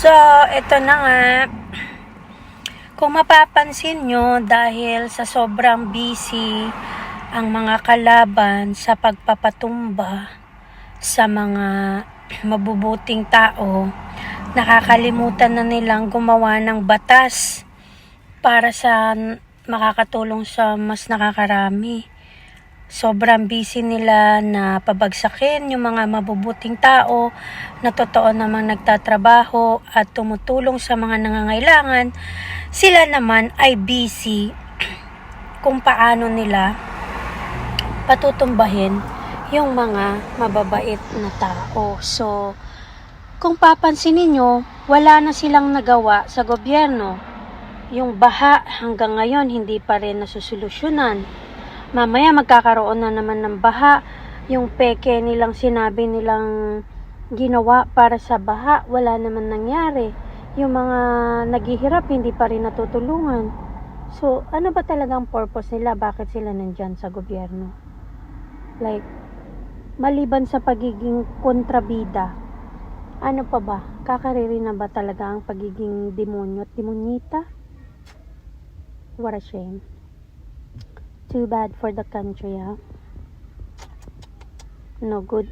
So, ito na nga. Kung mapapansin nyo, dahil sa sobrang busy ang mga kalaban sa pagpapatumba sa mga mabubuting tao, nakakalimutan na nilang gumawa ng batas para sa makakatulong sa mas nakakarami. Sobrang busy nila na pabagsakin yung mga mabubuting tao na totoo namang nagtatrabaho at tumutulong sa mga nangangailangan. Sila naman ay busy kung paano nila patutumbahin yung mga mababait na tao. So, kung papansinin nyo, wala na silang nagawa sa gobyerno. Yung baha hanggang ngayon hindi pa rin nasusolusyonan. Mamaya magkakaroon na naman ng baha. Yung peke nilang sinabi nilang ginawa para sa baha, wala naman nangyari. Yung mga naghihirap hindi pa rin natutulungan. So, ano ba talagang purpose nila? Bakit sila nandyan sa gobyerno? Like, maliban sa pagiging kontrabida, ano pa ba? Kakariri na ba talaga ang pagiging demonyo at demonyita? What a shame. Too bad for the country, huh? No good.